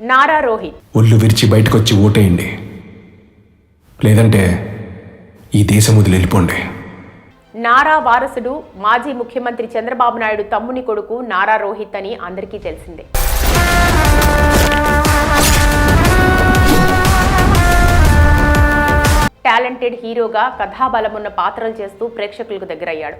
నారా రోహిత్. ఒళ్ళు విరిచి బయటకు వచ్చి ఓటేయండి. లేదంటే ఈ దేశం వదిలి వెళ్ళిపోండి. నారా వారసుడు మాజీ ముఖ్యమంత్రి చంద్రబాబు నాయుడు తమ్ముని కొడుకు నారా రోహిత్ అని అందరికీ తెలిసిందే. టాలెంటెడ్ హీరోగా కథాబలమున్న పాత్రలు చేస్తూ ప్రేక్షకులకు దగ్గరయ్యాడు.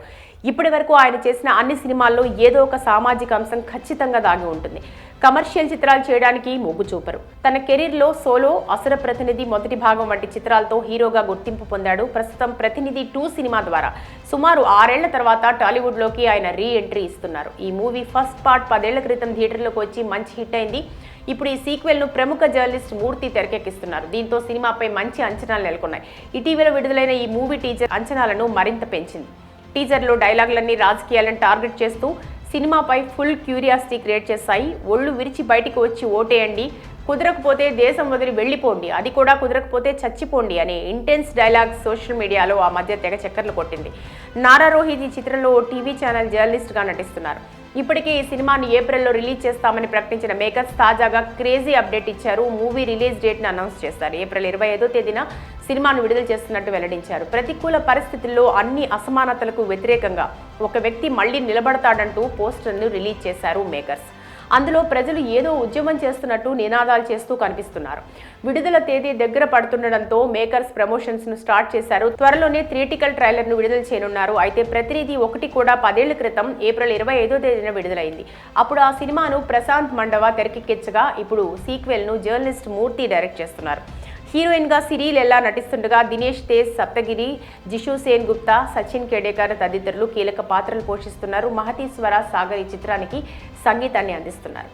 ఇప్పటి వరకు ఆయన చేసిన అన్ని సినిమాల్లో ఏదో ఒక సామాజిక అంశం ఖచ్చితంగా దాగి ఉంటుంది. కమర్షియల్ చిత్రాలు చేయడానికి మొగ్గు చూపరు. తన కెరీర్లో సోలో అసుర ప్రతినిధి మొదటి భాగం వంటి చిత్రాలతో హీరోగా గుర్తింపు పొందాడు. ప్రస్తుతం ప్రతినిధి టూ సినిమా ద్వారా సుమారు ఆరేళ్ళ తర్వాత టాలీవుడ్లోకి ఆయన రీ ఎంట్రీ ఇస్తున్నారు. ఈ మూవీ ఫస్ట్ పార్ట్ పదేళ్ళ క్రితం థియేటర్లోకి వచ్చి మంచి హిట్ అయింది. ఇప్పుడు ఈ సీక్వెల్ను ప్రముఖ జర్నలిస్ట్ మూర్తి తెరకెక్కిస్తున్నారు. దీంతో సినిమాపై మంచి అంచనాలు నెలకొన్నాయి. ఇటీవల విడుదలైన ఈ మూవీ టీజర్ అంచనాలను మరింత పెంచింది. టీజర్లో డైలాగులన్నీ రాజకీయాలను టార్గెట్ చేస్తూ సినిమాపై ఫుల్ క్యూరియాసిటీ క్రియేట్ చేస్తాయి ఒళ్ళు విరిచి బయటికి వచ్చి ఓటేయండి. కుదరకపోతే దేశం వదిలి వెళ్ళిపోండి. అది కూడా కుదరకపోతే చచ్చిపోండి అనే ఇంటెన్స్ డైలాగ్ సోషల్ మీడియాలో ఆ మధ్య తెగ చక్కర్లు కొట్టింది. నారా రోహిత్ ఈ చిత్రంలో టీవీ ఛానల్ జర్నలిస్ట్గా నటిస్తున్నారు. ఇప్పటికే ఈ సినిమాను ఏప్రిల్లో రిలీజ్ చేస్తామని ప్రకటించిన మేకర్స్ తాజాగా క్రేజీ అప్డేట్ ఇచ్చారు. మూవీ రిలీజ్ డేట్ను అనౌన్స్ చేస్తారు. ఏప్రిల్ ఇరవై ఐదో తేదీన సినిమాను విడుదల చేస్తున్నట్టు వెల్లడించారు. ప్రతికూల పరిస్థితుల్లో అన్ని అసమానతలకు వ్యతిరేకంగా ఒక వ్యక్తి మళ్ళీ నిలబడతాడంటూ పోస్టర్ను రిలీజ్ చేశారు మేకర్స్. అందులో ప్రజలు ఏదో ఉద్యమం చేస్తున్నట్టు నినాదాలు చేస్తూ కనిపిస్తున్నారు. విడుదల తేదీ దగ్గర పడుతుండడంతో మేకర్స్ ప్రమోషన్స్ను స్టార్ట్ చేశారు. త్వరలోనే థియేటికల్ ట్రైలర్ను విడుదల చేయనున్నారు. అయితే ప్రతినిధి ఒకటి కూడా పదేళ్ళ క్రితం ఏప్రిల్ ఇరవై ఐదో తేదీన విడుదలైంది. అప్పుడు ఆ సినిమాను ప్రశాంత్ మండవ తెరకెక్కించగా ఇప్పుడు సీక్వెల్ను జర్నలిస్ట్ మూర్తి డైరెక్ట్ చేస్తున్నారు. హీరోయిన్గా సిరీలెల్లా సిరీల్ ఎలా నటిస్తుండగా దినేష్ తేజ్ సప్తగిరి జిషు సేన్ గుప్తా సచిన్ కేడేకర్ తదితరులు కీలక పాత్రలు పోషిస్తున్నారు. మహతీశ్వర సాగర్ ఈ చిత్రానికి సంగీతాన్ని అందిస్తున్నారు.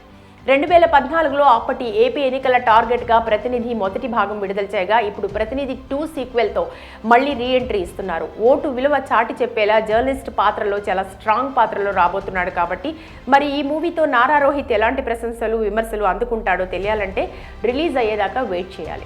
రెండు వేల పద్నాలుగులో అప్పటి ఏపీ ఎన్నికల టార్గెట్గా ప్రతినిధి మొదటి భాగం విడుదల చేయగా ఇప్పుడు ప్రతినిధి టూ సీక్వెల్తో మళ్ళీ రీ ఎంట్రీ ఇస్తున్నారు. ఓటు విలువ చాటి చెప్పేలా జర్నలిస్ట్ పాత్రలో చాలా స్ట్రాంగ్ పాత్రలో రాబోతున్నాడు కాబట్టి మరి ఈ మూవీతో నారా రోహిత్ ఎలాంటి ప్రశంసలు విమర్శలు అందుకుంటాడో తెలియాలంటే రిలీజ్ అయ్యేదాకా వెయిట్ చేయాలి.